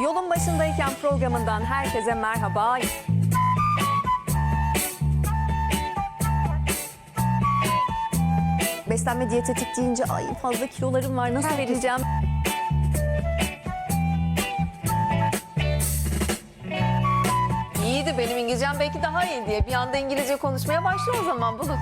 Yolun başındayken programından herkese merhaba. Beslenme diyetetik deyince ay fazla kilolarım var nasıl vereceğim? İyiydi benim İngilizcem belki daha iyi diye. Bir anda İngilizce konuşmaya başla o zaman Bulut.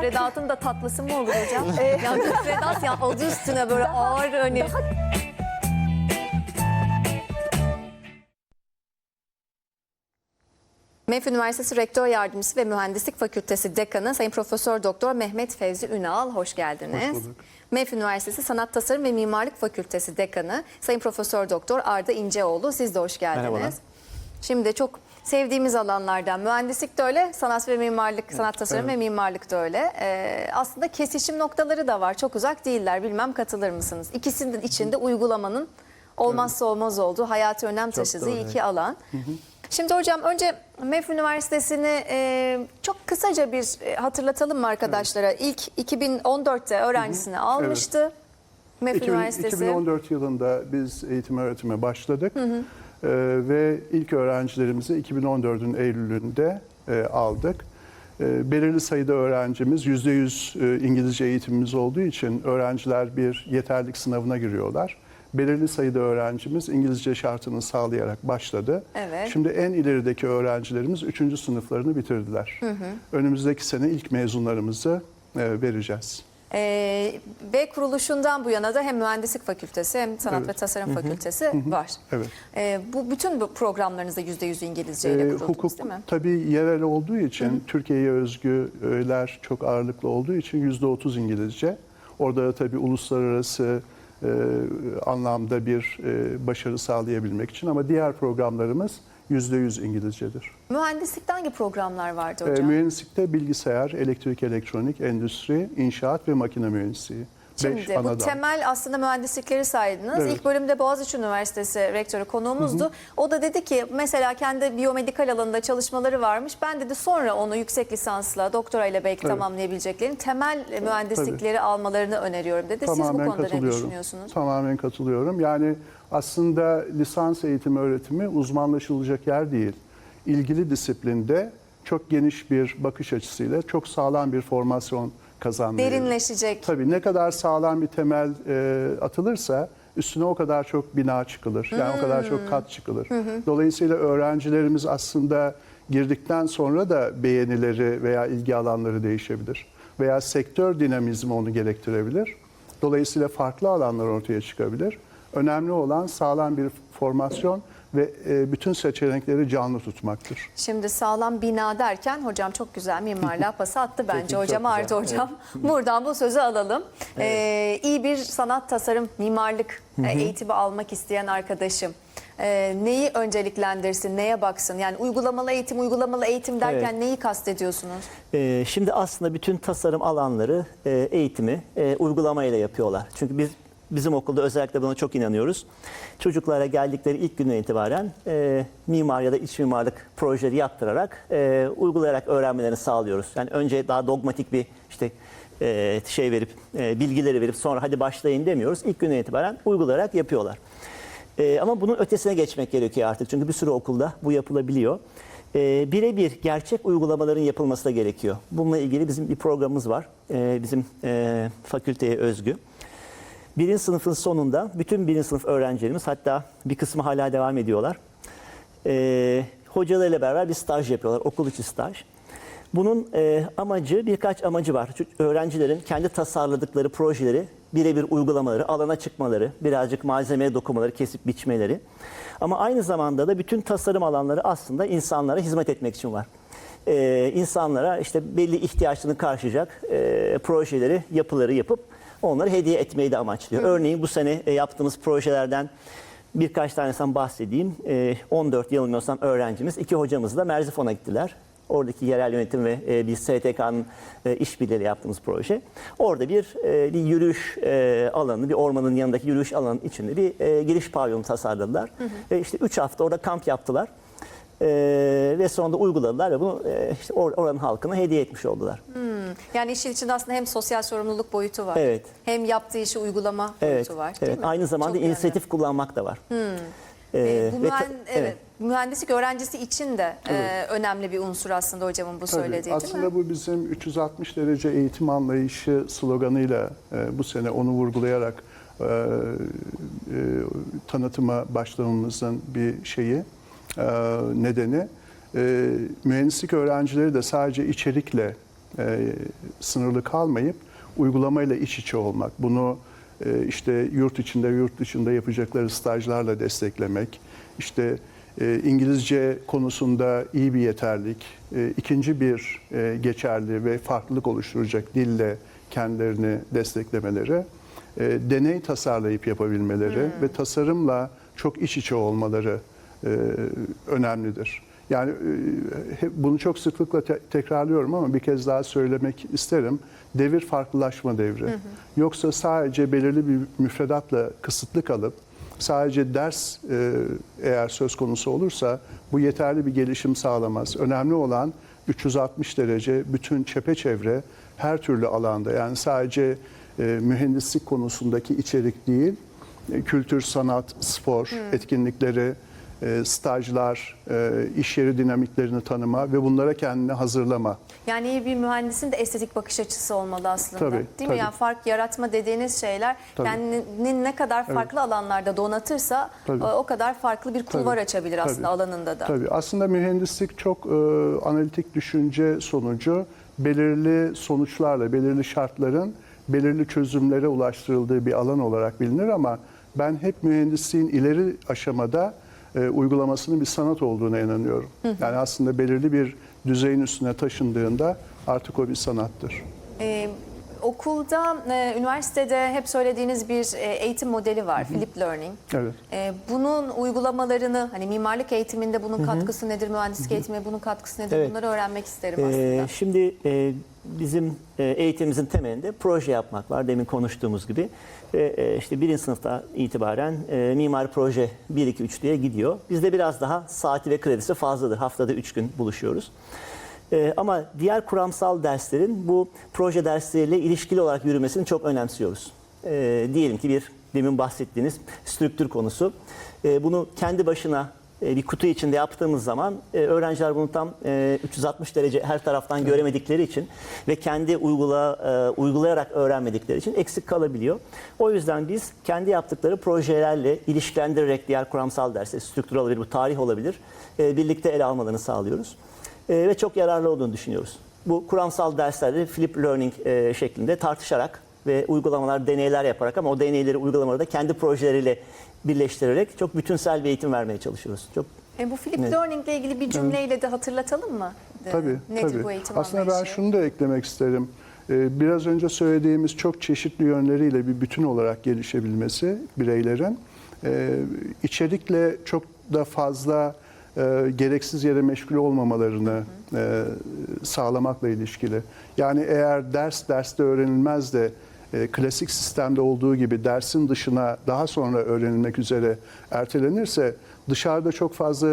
Fredat'ın da tatlısı mı olur hocam? yani Fredat ya adı üstüne böyle ağır hani. MEF Üniversitesi Rektör Yardımcısı ve Mühendislik Fakültesi Dekanı Sayın Profesör Doktor Mehmet Fevzi Ünal hoş geldiniz. Hoş bulduk. MEF Üniversitesi Sanat Tasarım ve Mimarlık Fakültesi Dekanı Sayın Profesör Doktor Arda İnceoğlu siz de hoş geldiniz. Merhabalar. Şimdi çok sevdiğimiz alanlardan mühendislik de öyle, sanat ve mimarlık, sanat tasarım evet. ve mimarlık da öyle. Ee, aslında kesişim noktaları da var. Çok uzak değiller. Bilmem katılır mısınız? İkisinin içinde uygulamanın olmazsa olmaz olduğu, hayati önem taşıdığı iki alan. Şimdi hocam önce MEF Üniversitesi'ni e, çok kısaca bir e, hatırlatalım mı arkadaşlara? İlk 2014'te öğrencisini almıştı. MEF 2000 Üniversitesi. 2014 yılında biz eğitim öğretime başladık Ee, ve ilk öğrencilerimizi 2014'ün Eylül'ünde e, aldık. Ee, belirli sayıda öğrencimiz %100 e, İngilizce eğitimimiz olduğu için öğrenciler bir yeterlik sınavına giriyorlar. Belirli sayıda öğrencimiz İngilizce şartını sağlayarak başladı. Evet. Şimdi en ilerideki öğrencilerimiz 3. sınıflarını bitirdiler. Önümüzdeki sene ilk mezunlarımızı e, vereceğiz. Ee, ve kuruluşundan bu yana da hem mühendislik fakültesi hem sanat Evet. ve tasarım fakültesi var. Evet. Ee, bu bütün bu programlarınızda %100 İngilizce ile Ee, hukuk değil mi? tabii yerel olduğu için Türkiye'ye özgüler çok ağırlıklı olduğu için %30 İngilizce. Orada da tabii uluslararası e, anlamda bir e, başarı sağlayabilmek için ama diğer programlarımız %100 İngilizcedir. Mühendislikte hangi programlar vardı Ee, hocam? mühendislikte bilgisayar, elektrik, elektronik, endüstri, inşaat ve makine mühendisliği. Şimdi bu temel aslında mühendislikleri saydınız. Evet. İlk bölümde Boğaziçi Üniversitesi rektörü konuğumuzdu. O da dedi ki mesela kendi biyomedikal alanında çalışmaları varmış. Ben dedi sonra onu yüksek lisansla, doktora ile belki Evet. tamamlayabileceklerini temel mühendislikleri almalarını öneriyorum dedi. Siz bu Tamamen konuda ne düşünüyorsunuz? Tamamen katılıyorum. Yani aslında lisans eğitimi öğretimi uzmanlaşılacak yer değil. İlgili disiplinde çok geniş bir bakış açısıyla çok sağlam bir formasyon kazanmıyor. Derinleşecek. Tabii ne kadar sağlam bir temel e, atılırsa üstüne o kadar çok bina çıkılır. Yani o kadar çok kat çıkılır. Dolayısıyla öğrencilerimiz aslında girdikten sonra da beğenileri veya ilgi alanları değişebilir. Veya sektör dinamizmi onu gerektirebilir. Dolayısıyla farklı alanlar ortaya çıkabilir. Önemli olan sağlam bir formasyon ve e, bütün seçenekleri canlı tutmaktır. Şimdi sağlam bina derken hocam çok güzel mimarlığa pası attı bence çok hocam. Arda hocam. Buradan bu sözü alalım. Ee, iyi bir sanat tasarım mimarlık e, eğitimi almak isteyen arkadaşım e, neyi önceliklendirsin, neye baksın? Yani uygulamalı eğitim, uygulamalı eğitim derken Evet. neyi kastediyorsunuz? Ee, şimdi aslında bütün tasarım alanları e, eğitimi e, uygulamayla yapıyorlar. Çünkü biz bizim okulda özellikle buna çok inanıyoruz. Çocuklara geldikleri ilk günden itibaren e, mimar ya da iç mimarlık projeleri yaptırarak e, uygulayarak öğrenmelerini sağlıyoruz. Yani önce daha dogmatik bir işte e, şey verip e, bilgileri verip sonra hadi başlayın demiyoruz. İlk günden itibaren uygulayarak yapıyorlar. Ee, ama bunun ötesine geçmek gerekiyor artık. Çünkü bir sürü okulda bu yapılabiliyor. Ee, birebir gerçek uygulamaların yapılması da gerekiyor. Bununla ilgili bizim bir programımız var. Ee, bizim e, fakülteye özgü. Birinci sınıfın sonunda bütün birinci sınıf öğrencilerimiz hatta bir kısmı hala devam ediyorlar. Ee, hocalarıyla beraber bir staj yapıyorlar. Okul içi staj. Bunun e, amacı birkaç amacı var. Çünkü öğrencilerin kendi tasarladıkları projeleri birebir uygulamaları, alana çıkmaları, birazcık malzemeye dokunmaları, kesip biçmeleri. Ama aynı zamanda da bütün tasarım alanları aslında insanlara hizmet etmek için var. Ee, insanlara işte belli ihtiyaçlarını karşılayacak e, projeleri, yapıları yapıp onları hediye etmeyi de amaçlıyor. Örneğin bu sene e, yaptığımız projelerden birkaç tanesinden bahsedeyim. E, 14 yanılmıyorsam öğrencimiz, iki hocamız da Merzifon'a gittiler. Oradaki yerel yönetim ve e, bir STK'nın e, işbirliğiyle yaptığımız proje. Orada bir e, bir yürüyüş e, alanı, bir ormanın yanındaki yürüyüş alanının içinde bir e, giriş pavyonu tasarladılar. Ve işte 3 hafta orada kamp yaptılar. E, ve sonunda uyguladılar ve bunu e, işte or- oranın halkına hediye etmiş oldular. Yani işin içinde aslında hem sosyal sorumluluk boyutu var. Evet. Hem yaptığı işi uygulama Evet, boyutu var. Değil evet. mi? Aynı zamanda Çok önemli. inisiyatif kullanmak da var. Ee, Ee, bu mühen- evet, mühendislik öğrencisi için de e, önemli bir unsur aslında hocamın bu Tabii, söylediği değil aslında mi? bu bizim 360 derece eğitim anlayışı sloganıyla e, bu sene onu vurgulayarak e, e, tanıtıma başlamamızın bir şeyi, e, nedeni. E, mühendislik öğrencileri de sadece içerikle e, sınırlı kalmayıp uygulamayla iç içe olmak. Bunu e, işte yurt içinde, yurt dışında yapacakları stajlarla desteklemek, işte e, İngilizce konusunda iyi bir yeterlik, e, ikinci bir e, geçerli ve farklılık oluşturacak dille kendilerini desteklemeleri, e, deney tasarlayıp yapabilmeleri ve tasarımla çok iç içe olmaları e, önemlidir. Yani e, hep bunu çok sıklıkla te- tekrarlıyorum ama bir kez daha söylemek isterim. Devir farklılaşma devri. Yoksa sadece belirli bir müfredatla kısıtlı kalıp sadece ders e, eğer söz konusu olursa bu yeterli bir gelişim sağlamaz. Önemli olan 360 derece bütün çepeçevre her türlü alanda yani sadece e, mühendislik konusundaki içerik değil, e, kültür, sanat, spor etkinlikleri, e, stajlar, e, iş yeri dinamiklerini tanıma ve bunlara kendini hazırlama. Yani iyi bir mühendisin de estetik bakış açısı olmalı aslında. Tabii, Değil tabii. mi? Yani fark yaratma dediğiniz şeyler Tabii. kendini ne kadar farklı alanlarda donatırsa Tabii. o o kadar farklı bir kulvar Tabii, açabilir aslında tabii. alanında da. Tabii aslında mühendislik çok e, analitik düşünce sonucu belirli sonuçlarla, belirli şartların belirli çözümlere ulaştırıldığı bir alan olarak bilinir ama ben hep mühendisliğin ileri aşamada e, uygulamasının bir sanat olduğuna inanıyorum. Yani aslında belirli bir düzeyin üstüne taşındığında artık o bir sanattır. Ee, okulda, e, üniversitede hep söylediğiniz bir e, eğitim modeli var, Flip Learning. Evet. Ee, bunun uygulamalarını, hani mimarlık eğitiminde bunun katkısı nedir, mühendislik eğitiminde bunun katkısı nedir, Evet. bunları öğrenmek isterim Ee, aslında. şimdi e, bizim e, eğitimimizin temelinde proje yapmak var. Demin konuştuğumuz gibi. Ve e, işte birinci sınıfta itibaren e, mimari proje 1, 2, 3 diye gidiyor. Bizde biraz daha saati ve kredisi fazladır. Haftada 3 gün buluşuyoruz. E, ama diğer kuramsal derslerin bu proje dersleriyle ilişkili olarak yürümesini çok önemsiyoruz. E, diyelim ki bir demin bahsettiğiniz strüktür konusu. E, bunu kendi başına e, bir kutu içinde yaptığımız zaman e, öğrenciler bunu tam e, 360 derece her taraftan göremedikleri için ve kendi uygula e, uygulayarak öğrenmedikleri için eksik kalabiliyor. O yüzden biz kendi yaptıkları projelerle ilişkilendirerek diğer kuramsal dersleri, strüktür olabilir, bu tarih olabilir, e, birlikte ele almalarını sağlıyoruz. E, ve çok yararlı olduğunu düşünüyoruz. Bu kuramsal derslerde flip learning e, şeklinde tartışarak ve uygulamalar, deneyler yaparak ama o deneyleri, uygulamaları da kendi projeleriyle birleştirerek çok bütünsel bir eğitim vermeye çalışıyoruz. Çok E, bu Flip Evet. Learning ile ilgili bir cümleyle de hatırlatalım mı? Tabii, Nedir tabii. bu eğitim Aslında ben şunu da eklemek isterim. Ee, Biraz önce söylediğimiz çok çeşitli yönleriyle bir bütün olarak gelişebilmesi bireylerin e, içerikle çok da fazla e, gereksiz yere meşgul olmamalarını e, sağlamakla ilişkili. Yani eğer ders derste öğrenilmez de e, klasik sistemde olduğu gibi dersin dışına daha sonra öğrenilmek üzere ertelenirse dışarıda çok fazla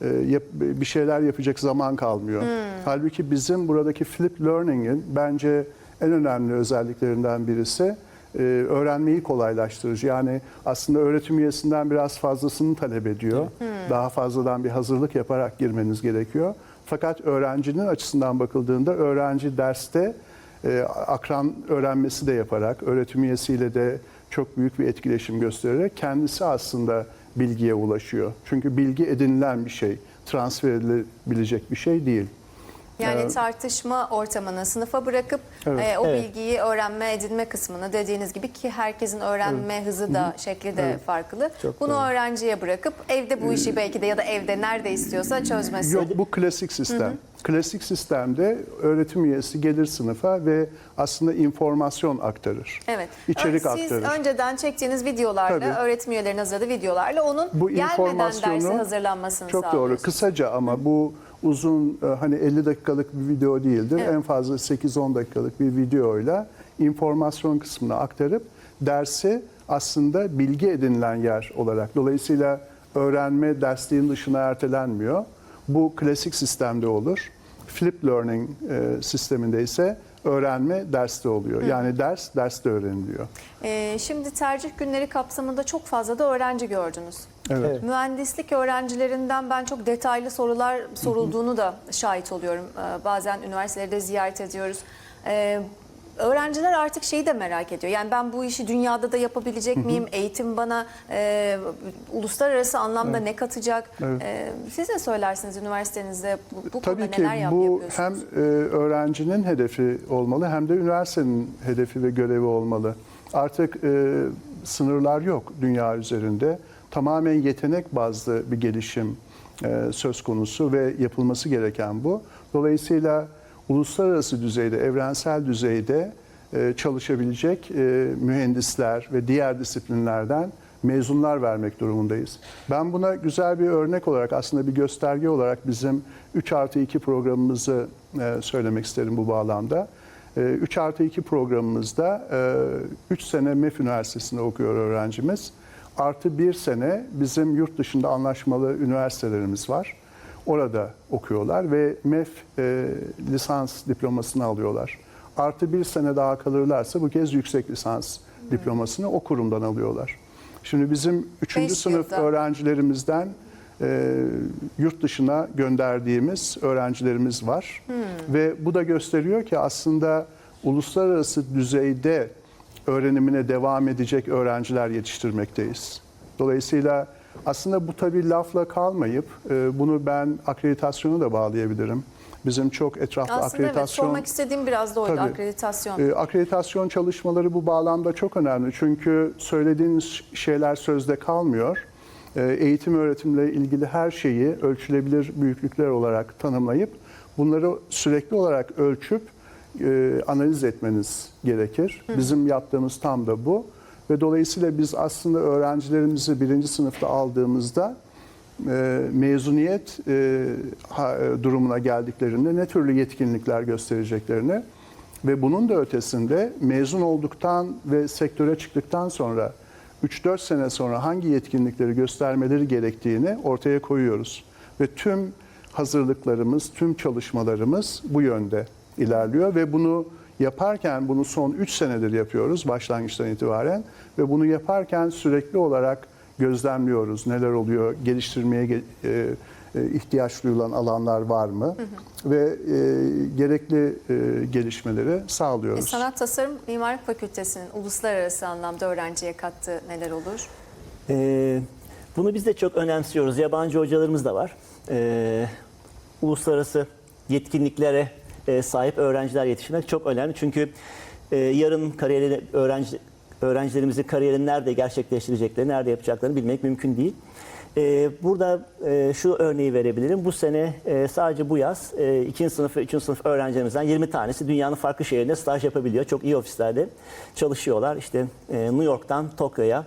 e, yap- bir şeyler yapacak zaman kalmıyor. Halbuki bizim buradaki flip learning'in bence en önemli özelliklerinden birisi e, öğrenmeyi kolaylaştırıcı. Yani aslında öğretim üyesinden biraz fazlasını talep ediyor. Daha fazladan bir hazırlık yaparak girmeniz gerekiyor. Fakat öğrencinin açısından bakıldığında öğrenci derste e, akran öğrenmesi de yaparak, öğretim üyesiyle de çok büyük bir etkileşim göstererek kendisi aslında bilgiye ulaşıyor. Çünkü bilgi edinilen bir şey, transfer edilebilecek bir şey değil. Yani Evet. tartışma ortamını sınıfa bırakıp Evet. e, o Evet. bilgiyi öğrenme, edinme kısmını dediğiniz gibi ki herkesin öğrenme hızı da şekli de farklı. Çok Bunu doğru. öğrenciye bırakıp evde bu işi belki de ya da evde nerede istiyorsa çözmesi. Yok bu klasik sistem. Klasik sistemde öğretim üyesi gelir sınıfa ve aslında informasyon aktarır. Evet. İçerik Siz aktarır. önceden çektiğiniz videolarla, Tabii. öğretim üyelerinin hazırladığı videolarla onun Bu gelmeden derse hazırlanmasını Çok doğru. sağlıyorsunuz. Kısaca ama bu uzun e, hani 50 dakikalık bir video değildir. Evet. En fazla 8-10 dakikalık bir videoyla informasyon kısmını aktarıp dersi aslında bilgi edinilen yer olarak. Dolayısıyla öğrenme dersliğin dışına ertelenmiyor. Bu klasik sistemde olur. Flip learning e, sisteminde ise öğrenme derste oluyor. Yani ders derste öğreniliyor. Ee, şimdi tercih günleri kapsamında çok fazla da öğrenci gördünüz. Evet. Mühendislik öğrencilerinden ben çok detaylı sorular sorulduğunu da şahit oluyorum. Ee, Bazen üniversiteleri de ziyaret ediyoruz. Ee, Öğrenciler artık şeyi de merak ediyor. Yani ben bu işi dünyada da yapabilecek miyim? Eğitim bana e, uluslararası anlamda ne katacak? Evet. Ee, siz ne söylersiniz üniversitenizde bu, bu konuda Tabii ki neler yap- bu yapıyorsunuz? hem e, öğrencinin hedefi olmalı hem de üniversitenin hedefi ve görevi olmalı. Artık e, sınırlar yok dünya üzerinde. Tamamen yetenek bazlı bir gelişim e, söz konusu ve yapılması gereken bu. Dolayısıyla uluslararası düzeyde, evrensel düzeyde e, çalışabilecek e, mühendisler ve diğer disiplinlerden mezunlar vermek durumundayız. Ben buna güzel bir örnek olarak aslında bir gösterge olarak bizim 3 artı 2 programımızı söylemek isterim bu bağlamda. E, 3 artı 2 programımızda 3 sene MEF Üniversitesi'nde okuyor öğrencimiz. Artı bir sene bizim yurt dışında anlaşmalı üniversitelerimiz var. Orada okuyorlar ve MEF e, lisans diplomasını alıyorlar. Artı bir sene daha kalırlarsa bu kez yüksek lisans diplomasını o kurumdan alıyorlar. Şimdi bizim 3. Beş sınıf yılda. öğrencilerimizden e, yurt dışına gönderdiğimiz öğrencilerimiz var. Ve bu da gösteriyor ki aslında uluslararası düzeyde öğrenimine devam edecek öğrenciler yetiştirmekteyiz. Dolayısıyla aslında bu tabii lafla kalmayıp e, bunu ben akreditasyona da bağlayabilirim. Bizim çok etraflı Aslında evet akreditasyon sormak istediğim biraz da oydu Tabii. akreditasyon. e, akreditasyon çalışmaları bu bağlamda çok önemli. Çünkü söylediğiniz şeyler sözde kalmıyor. E, eğitim öğretimle ilgili her şeyi ölçülebilir büyüklükler olarak tanımlayıp bunları sürekli olarak ölçüp e, analiz etmeniz gerekir. Bizim yaptığımız tam da bu. Ve dolayısıyla biz aslında öğrencilerimizi birinci sınıfta aldığımızda e, mezuniyet e, ha- e, durumuna geldiklerinde ne türlü yetkinlikler göstereceklerini ve bunun da ötesinde mezun olduktan ve sektöre çıktıktan sonra 3-4 sene sonra hangi yetkinlikleri göstermeleri gerektiğini ortaya koyuyoruz. Ve tüm hazırlıklarımız, tüm çalışmalarımız bu yönde ilerliyor ve bunu yaparken bunu son 3 senedir yapıyoruz başlangıçtan itibaren ve bunu yaparken sürekli olarak gözlemliyoruz. Neler oluyor, geliştirmeye ge- e, e, ihtiyaç duyulan alanlar var mı ve e, gerekli e, gelişmeleri E, sağlıyoruz. Sanat Tasarım Mimarlık Fakültesi'nin uluslararası anlamda öğrenciye kattığı neler olur? Ee, bunu biz de çok önemsiyoruz. Yabancı hocalarımız da var. Ee, uluslararası yetkinliklere e, sahip öğrenciler yetiştirmek çok önemli. Çünkü e, yarın kariyeri öğrenci öğrencilerimizin kariyerini nerede gerçekleştireceklerini, nerede yapacaklarını bilmek mümkün değil. Ee, burada e, şu örneği verebilirim. Bu sene e, sadece bu yaz e, ikinci sınıf ve üçüncü sınıf öğrencilerimizden 20 tanesi dünyanın farklı şehirlerinde staj yapabiliyor. Çok iyi ofislerde çalışıyorlar. İşte e, New York'tan Tokyo'ya,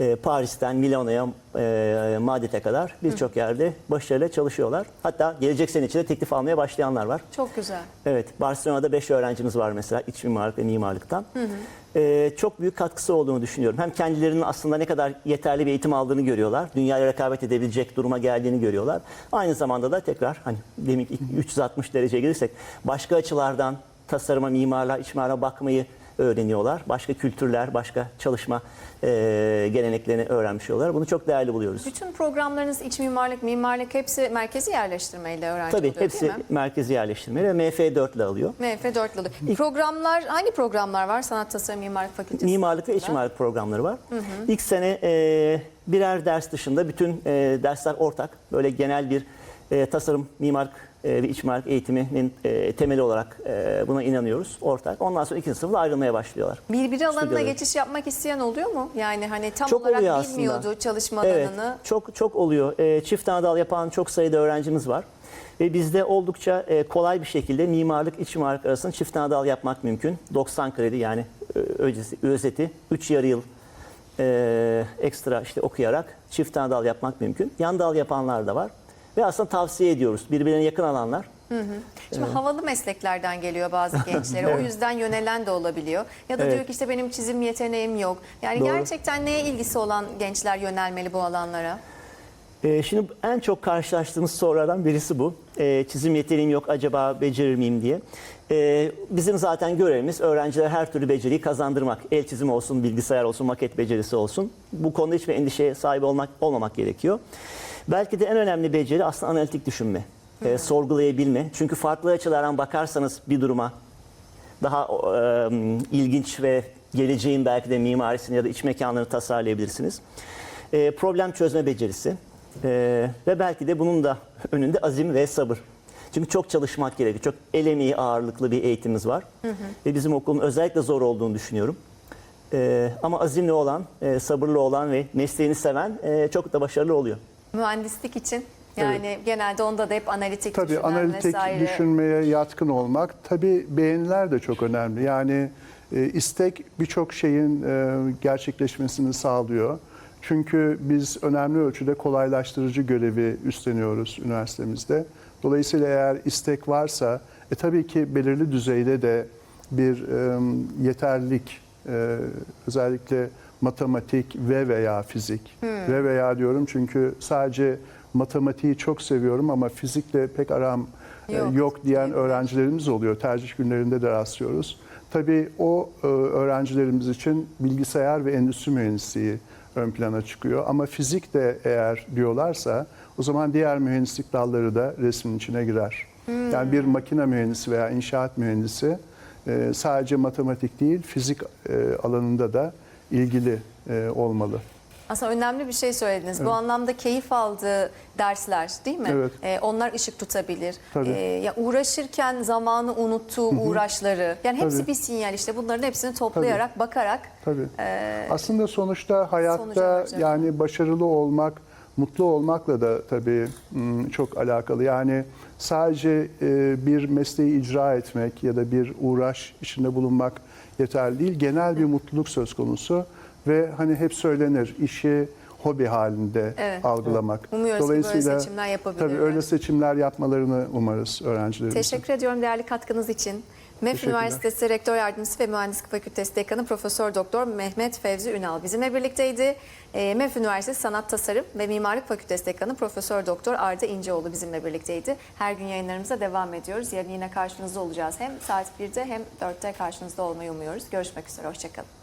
e, Paris'ten Milano'ya, e, Madrid'e kadar birçok yerde başarıyla çalışıyorlar. Hatta gelecek sene içinde teklif almaya başlayanlar var. Çok güzel. Evet, Barcelona'da 5 öğrencimiz var mesela iç mimarlık ve mimarlıktan. Ee, çok büyük katkısı olduğunu düşünüyorum. Hem kendilerinin aslında ne kadar yeterli bir eğitim aldığını görüyorlar. Dünyaya rekabet edebilecek duruma geldiğini görüyorlar. Aynı zamanda da tekrar hani demin 360 dereceye gelirsek başka açılardan tasarıma, mimarlığa, iç mimarlığa bakmayı öğreniyorlar. Başka kültürler, başka çalışma e, geleneklerini öğrenmiş oluyorlar. Bunu çok değerli buluyoruz. Bütün programlarınız iç mimarlık, mimarlık hepsi merkezi yerleştirmeyle öğrenci Tabii oluyor hepsi değil mi? merkezi yerleştirmeli ve MF4 ile alıyor. MF 4 yılı. Programlar, hangi programlar var Sanat Tasarım Mimarlık Fakültesi? Mimarlık ve iç mimarlık programları var. İlk sene e, birer ders dışında bütün e, dersler ortak. Böyle genel bir e, tasarım, mimarlık ve iç mimarlık eğitiminin e, temeli olarak e, buna inanıyoruz. Ortak. Ondan sonra ikinci sınıfla ayrılmaya başlıyorlar. Birbiri alanına Stüdyoları. geçiş yapmak isteyen oluyor mu? Yani hani tam Çok olarak oluyor aslında. bilmiyordu çalışma Evet, alanını. çok çok oluyor. E, çift anadal yapan çok sayıda öğrencimiz var. Ve bizde oldukça e, kolay bir şekilde mimarlık, iç mimarlık arasında çift anadal yapmak mümkün. 90 kredi yani öncesi, özeti 3 yarı yıl e, ekstra işte okuyarak çift anadal yapmak mümkün. Yan dal yapanlar da var. Ve aslında tavsiye ediyoruz. Birbirine yakın alanlar. Şimdi havalı mesleklerden geliyor bazı gençlere. O yüzden yönelen de olabiliyor. Ya da Evet. diyor ki işte benim çizim yeteneğim yok. Yani Doğru. gerçekten neye ilgisi olan gençler yönelmeli bu alanlara? Ee, şimdi en çok karşılaştığımız sorulardan birisi bu. Ee, çizim yeteneğim yok acaba becerir miyim diye. Ee, bizim zaten görevimiz öğrencilere her türlü beceriyi kazandırmak. El çizimi olsun, bilgisayar olsun, maket becerisi olsun. Bu konuda hiçbir endişeye sahip olmak olmamak gerekiyor. Belki de en önemli beceri aslında analitik düşünme. Ee, sorgulayabilme. Çünkü farklı açılardan bakarsanız bir duruma daha e, ilginç ve geleceğin belki de mimarisini ya da iç mekanlarını tasarlayabilirsiniz. E, problem çözme becerisi E, ve belki de bunun da önünde azim ve sabır. Çünkü çok çalışmak gerekiyor. Çok el emeği ağırlıklı bir eğitimimiz var. Ve bizim okulun özellikle zor olduğunu düşünüyorum. E, ama azimli olan, e, sabırlı olan ve mesleğini seven e, çok da başarılı oluyor. Mühendislik için yani genelde onda da hep analitik Tabii düşünen analitik vesaire. düşünmeye yatkın olmak. Tabii beğeniler de çok önemli. Yani e, istek birçok şeyin e, gerçekleşmesini sağlıyor. Çünkü biz önemli ölçüde kolaylaştırıcı görevi üstleniyoruz üniversitemizde. Dolayısıyla eğer istek varsa e, tabii ki belirli düzeyde de bir e, yeterlilik e, özellikle matematik ve veya fizik ve veya diyorum çünkü sadece matematiği çok seviyorum ama fizikle pek aram e, Yok. yok, diyen öğrencilerimiz oluyor. Tercih günlerinde de rastlıyoruz. Tabii o e, öğrencilerimiz için bilgisayar ve endüstri mühendisliği ön plana çıkıyor. Ama fizik de eğer diyorlarsa o zaman diğer mühendislik dalları da resmin içine girer. Yani bir makine mühendisi veya inşaat mühendisi e, sadece matematik değil fizik alanında da ilgili e, olmalı. Aslında önemli bir şey söylediniz. Bu anlamda keyif aldığı dersler değil mi? Evet. Ee, onlar ışık tutabilir. Tabii. Ee, ya uğraşırken zamanı unuttuğu uğraşları. Yani hepsi Tabii. bir sinyal işte. Bunların hepsini toplayarak, bakarak Tabii. e, Aslında sonuçta hayatta yani başarılı olmak, mutlu olmakla da tabii çok alakalı. Yani sadece e, bir mesleği icra etmek ya da bir uğraş içinde bulunmak yeterli değil. Genel bir mutluluk söz konusu ve hani hep söylenir işi hobi halinde Evet. algılamak. Umuyoruz ki böyle seçimler yapabilirler. Tabii öyle seçimler yapmalarını umarız öğrencilerimizin. Teşekkür ediyorum değerli katkınız için. MEF. Üniversitesi Rektör Yardımcısı ve Mühendislik Fakültesi Dekanı Profesör Doktor Mehmet Fevzi Ünal bizimle birlikteydi. E, MEF Üniversitesi Sanat Tasarım ve Mimarlık Fakültesi Dekanı Profesör Doktor Arda İnceoğlu bizimle birlikteydi. Her gün yayınlarımıza devam ediyoruz. Yarın yine karşınızda olacağız. Hem saat 1'de hem 4'te karşınızda olmayı umuyoruz. Görüşmek üzere, hoşçakalın.